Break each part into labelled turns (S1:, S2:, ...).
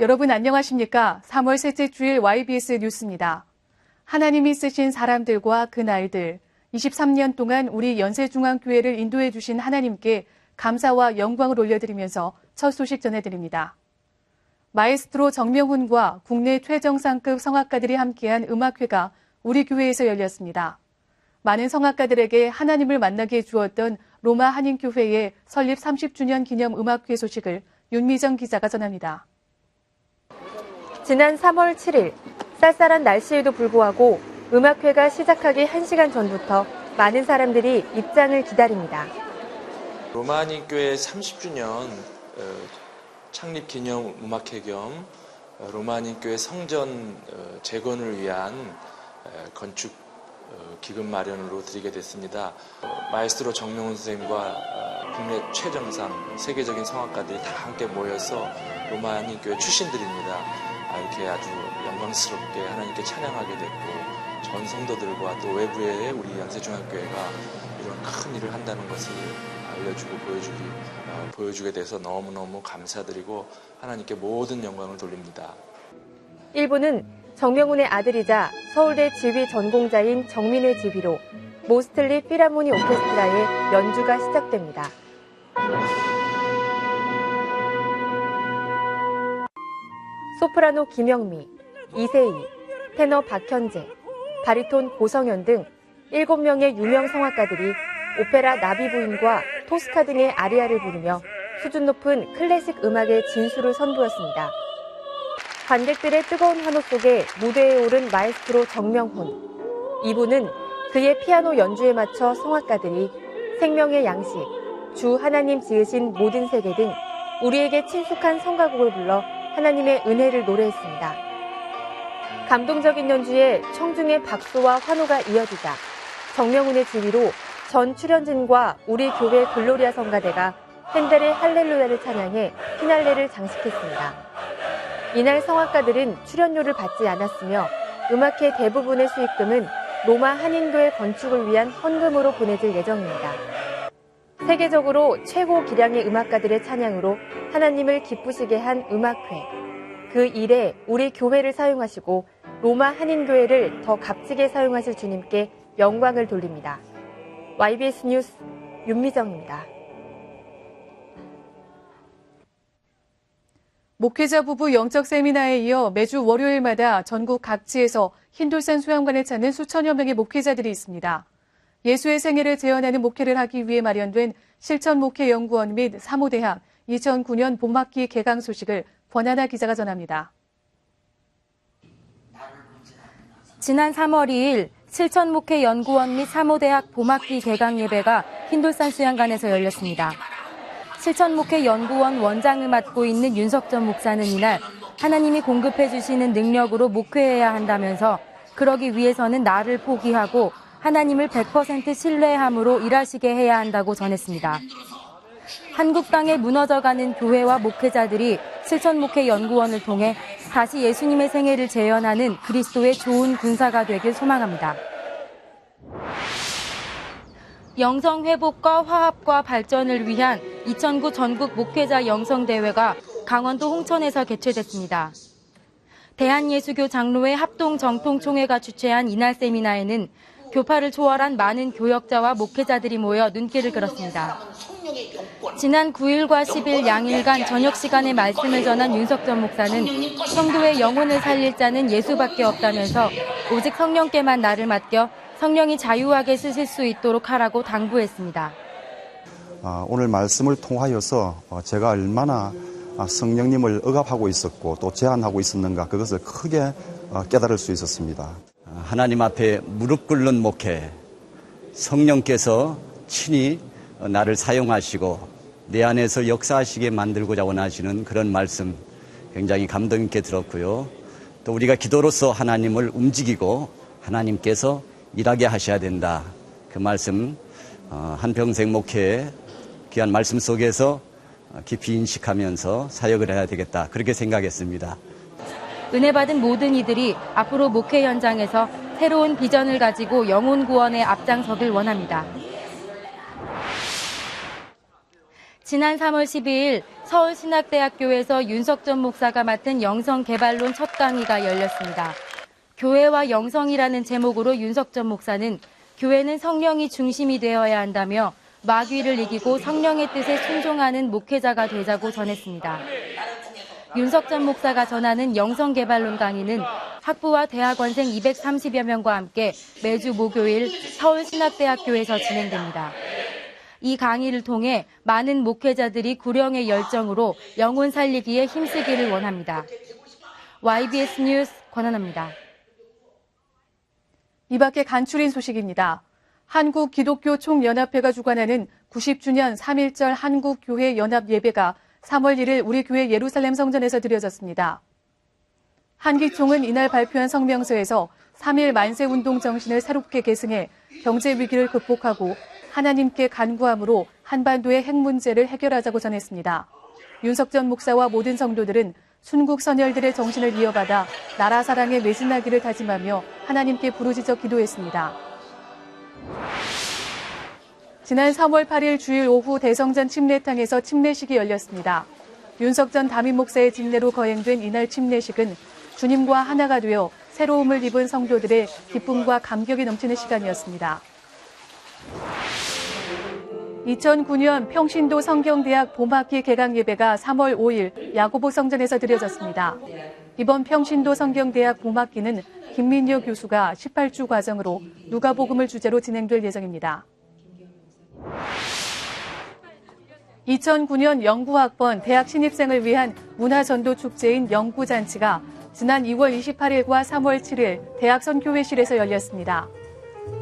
S1: 여러분 안녕하십니까? 3월 셋째 주일 YBS 뉴스입니다. 하나님이 쓰신 사람들과 그 날들, 23년 동안 우리 연세중앙교회를 인도해 주신 하나님께 감사와 영광을 올려드리면서 첫 소식 전해드립니다. 마에스트로 정명훈과 국내 최정상급 성악가들이 함께한 음악회가 우리 교회에서 열렸습니다. 많은 성악가들에게 하나님을 만나게 해주었던 로마 한인교회의 설립 30주년 기념 음악회 소식을 윤미정 기자가 전합니다.
S2: 지난 3월 7일 쌀쌀한 날씨에도 불구하고 음악회가 시작하기 1시간 전부터 많은 사람들이 입장을 기다립니다.
S3: 로마니 교회 30주년 창립 기념 음악회 겸 로마니 교회 성전 재건을 위한 건축 기금 마련으로 드리게 됐습니다. 마에스트로 정명훈 선생님과 국내 최정상 세계적인 성악가들이 다 함께 모여서 로마니 교회 출신들입니다. 이렇게 아주 영광스럽게 하나님께 찬양하게 됐고 전 성도들과 또 외부의 우리 연세중학교회가 이런 큰 일을 한다는 것을 알려주고 보여주기, 어, 보여주게 돼서 너무너무 감사드리고 하나님께 모든 영광을 돌립니다.
S2: 1부는 정명훈의 아들이자 서울대 지휘 전공자인 정민의 지휘로 모스틀리 피라모니 오케스트라의 연주가 시작됩니다. 소프라노 김영미, 이세희, 테너 박현재, 바리톤 고성현 등 7명의 유명 성악가들이 오페라 나비 부인과 토스카 등의 아리아를 부르며 수준 높은 클래식 음악의 진수를 선보였습니다. 관객들의 뜨거운 환호 속에 무대에 오른 마에스트로 정명훈. 이분은 그의 피아노 연주에 맞춰 성악가들이 생명의 양식, 주 하나님 지으신 모든 세계 등 우리에게 친숙한 성가곡을 불러 하나님의 은혜를 노래했습니다. 감동적인 연주에 청중의 박수와 환호가 이어지자 정명훈의 지휘로 전 출연진과 우리 교회 글로리아 성가대가 헨델의 할렐루야를 찬양해 피날레를 장식했습니다. 이날 성악가들은 출연료를 받지 않았으며 음악회 대부분의 수익금은 로마 한인교회 건축을 위한 헌금으로 보내질 예정입니다. 세계적으로 최고 기량의 음악가들의 찬양으로 하나님을 기쁘시게 한 음악회. 그 일에 우리 교회를 사용하시고 로마 한인교회를 더 값지게 사용하실 주님께 영광을 돌립니다. YBS 뉴스 윤미정입니다.
S1: 목회자 부부 영적 세미나에 이어 매주 월요일마다 전국 각지에서 흰돌산 수양관을 찾는 수천여 명의 목회자들이 있습니다. 예수의 생애를 재현하는 목회를 하기 위해 마련된 실천목회연구원 및 사모대학 2009년 봄학기 개강 소식을 권하나 기자가 전합니다.
S4: 지난 3월 2일 실천목회연구원 및 사모대학 봄학기 개강 예배가 흰돌산 수양관에서 열렸습니다. 실천목회연구원 원장을 맡고 있는 윤석전 목사는 이날 하나님이 공급해 주시는 능력으로 목회해야 한다면서 그러기 위해서는 나를 포기하고 하나님을 100% 신뢰함으로 일하시게 해야 한다고 전했습니다. 한국 땅에 무너져가는 교회와 목회자들이 실천목회 연구원을 통해 다시 예수님의 생애를 재현하는 그리스도의 좋은 군사가 되길 소망합니다. 영성 회복과 화합과 발전을 위한 2009 전국 목회자 영성 대회가 강원도 홍천에서 개최됐습니다. 대한예수교 장로회 합동 정통총회가 주최한 이날 세미나에는 교파를 초월한 많은 교역자와 목회자들이 모여 눈길을 끌었습니다. 지난 9일과 10일 양일간 저녁 시간에 말씀을 전한 윤석전 목사는 성도의 영혼을 살릴 자는 예수밖에 없다면서 오직 성령께만 나를 맡겨 성령이 자유하게 쓰실 수 있도록 하라고 당부했습니다.
S5: 아, 오늘 말씀을 통하여서 어, 제가 얼마나 아, 성령님을 억압하고 있었고 또 제한하고 있었는가 그것을 크게 어, 깨달을 수 있었습니다.
S6: 하나님 앞에 무릎 꿇는 목회, 성령께서 친히 나를 사용하시고 내 안에서 역사하시게 만들고자 원하시는 그런 말씀 굉장히 감동 있게 들었고요. 또 우리가 기도로서 하나님을 움직이고 하나님께서 일하게 하셔야 된다. 그 말씀 어, 한평생 목회에 귀한 말씀 속에서 깊이 인식하면서 사역을 해야 되겠다. 그렇게 생각했습니다.
S4: 은혜 받은 모든 이들이 앞으로 목회 현장에서 새로운 비전을 가지고 영혼 구원에 앞장서길 원합니다. 지난 3월 12일 서울신학대학교에서 윤석전 목사가 맡은 영성개발론 첫 강의가 열렸습니다. 교회와 영성이라는 제목으로 윤석전 목사는 교회는 성령이 중심이 되어야 한다며 마귀를 이기고 성령의 뜻에 순종하는 목회자가 되자고 전했습니다. 윤석전 목사가 전하는 영성개발론 강의는 학부와 대학원생 230여 명과 함께 매주 목요일 서울신학대학교에서 진행됩니다. 이 강의를 통해 많은 목회자들이 구령의 열정으로 영혼 살리기에 힘쓰기를 원합니다. YBS 뉴스 권한합니다.
S1: 이 밖에 간추린 소식입니다. 한국 기독교 총연합회가 주관하는 90주년 3.1절 한국교회 연합 예배가 3월 1일 우리 교회 예루살렘 성전에서 드려졌습니다. 한기총은 이날 발표한 성명서에서 3.1 만세 운동 정신을 새롭게 계승해 경제 위기를 극복하고 하나님께 간구함으로 한반도의 핵 문제를 해결하자고 전했습니다. 윤석전 목사와 모든 성도들은 순국 선열들의 정신을 이어받아 나라 사랑에 매진하기를 다짐하며 하나님께 부르짖어 기도했습니다. 지난 3월 8일 주일 오후 대성전 침례탕에서 침례식이 열렸습니다. 윤석 전 담임 목사의 집례로 거행된 이날 침례식은 주님과 하나가 되어 새로움을 입은 성도들의 기쁨과 감격이 넘치는 시간이었습니다. 2009년 평신도 성경대학 봄학기 개강 예배가 3월 5일 야고보 성전에서 드려졌습니다. 이번 평신도 성경대학 봄학기는 김민효 교수가 18주 과정으로 누가복음을 주제로 진행될 예정입니다. 2009년 영구학번 대학 신입생을 위한 문화전도 축제인 영구잔치가 지난 2월 28일과 3월 7일 대학 선교회실에서 열렸습니다.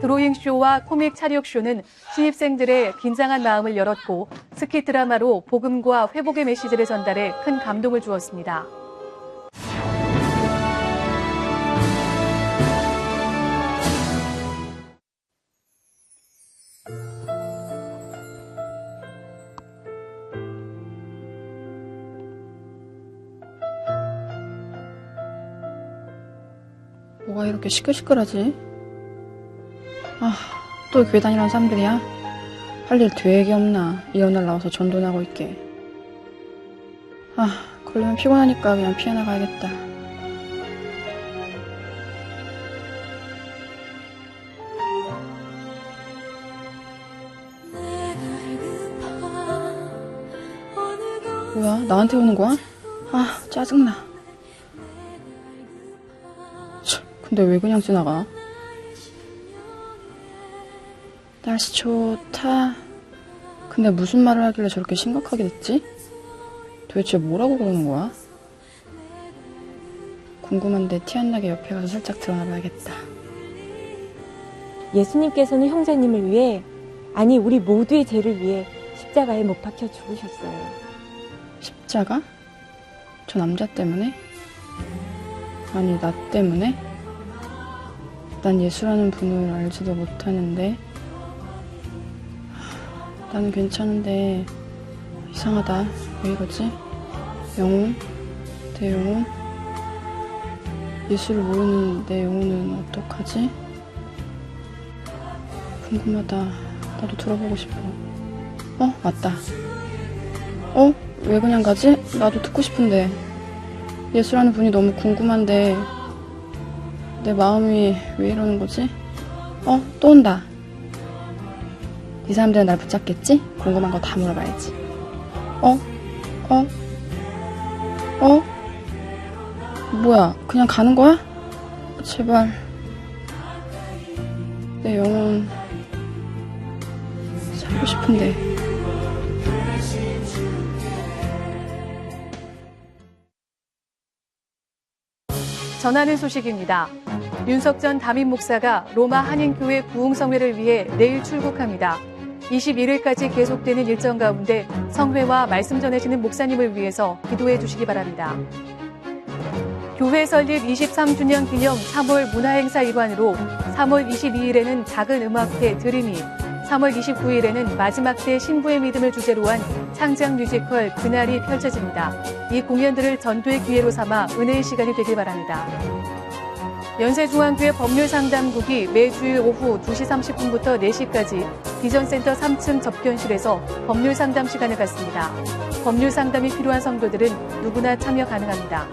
S1: 드로잉 쇼와 코믹 차력 쇼는 신입생들의 긴장한 마음을 열었고 스키 드라마로 복음과 회복의 메시지를 전달해 큰 감동을 주었습니다.
S7: 뭐가 이렇게 시끌시끌하지? 아, 또 교회 다니는 사람들이야? 할 일 되게 없나? 이런 날 나와서 전도나고 있게. 아, 걸리면 피곤하니까 그냥 피해 나가야겠다. 뭐야? 나한테 오는 거야? 아, 짜증나. 근데 왜 그냥 지나가? 날씨 좋다. 근데 무슨 말을 하길래 저렇게 심각하게 됐지? 도대체 뭐라고 그러는 거야? 궁금한데 티 안 나게 옆에 가서 살짝 드러나 봐야겠다.
S8: 예수님께서는 형제님을 위해, 아니, 우리 모두의 죄를 위해 십자가에 못 박혀 죽으셨어요.
S7: 십자가? 저 남자 때문에? 아니, 나 때문에? 난 예수라는 분을 알지도 못하는데. 하, 나는 괜찮은데, 이상하다. 왜 이러지? 영혼? 내 영혼? 예수를 모르는 내 영혼은 어떡하지? 궁금하다. 나도 들어보고 싶어. 어, 맞다. 어? 왜 그냥 가지? 나도 듣고 싶은데. 예수라는 분이 너무 궁금한데, 내 마음이 왜 이러는 거지? 어, 또 온다. 이 사람들은 날 붙잡겠지? 궁금한 거 다 물어봐야지. 어? 어? 어? 뭐야, 그냥 가는 거야? 제발. 내 영혼, 살고 싶은데.
S1: 전하는 소식입니다. 윤석 전 담임 목사가 로마 한인교회 부흥성회를 위해 내일 출국합니다. 21일까지 계속되는 일정 가운데 성회와 말씀 전해지는 목사님을 위해서 기도해 주시기 바랍니다. 교회 설립 23주년 기념 3월 문화행사 일환으로 3월 22일에는 작은 음악회 드림이, 3월 29일에는 마지막 때 신부의 믿음을 주제로 한 창작 뮤지컬 그날이 펼쳐집니다. 이 공연들을 전도의 기회로 삼아 은혜의 시간이 되길 바랍니다. 연세중앙교회 법률상담국이 매주일 오후 2시 30분부터 4시까지 비전센터 3층 접견실에서 법률 상담 시간을 갖습니다. 법률 상담이 필요한 성도들은 누구나 참여 가능합니다.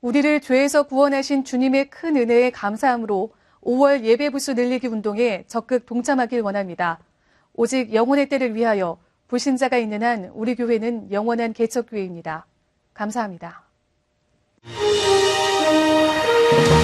S1: 우리를 죄에서 구원하신 주님의 큰 은혜에 감사함으로 5월 예배 부수 늘리기 운동에 적극 동참하길 원합니다. 오직 영혼의 때를 위하여 불신자가 있는 한 우리 교회는 영원한 개척교회입니다. 감사합니다. Thank you.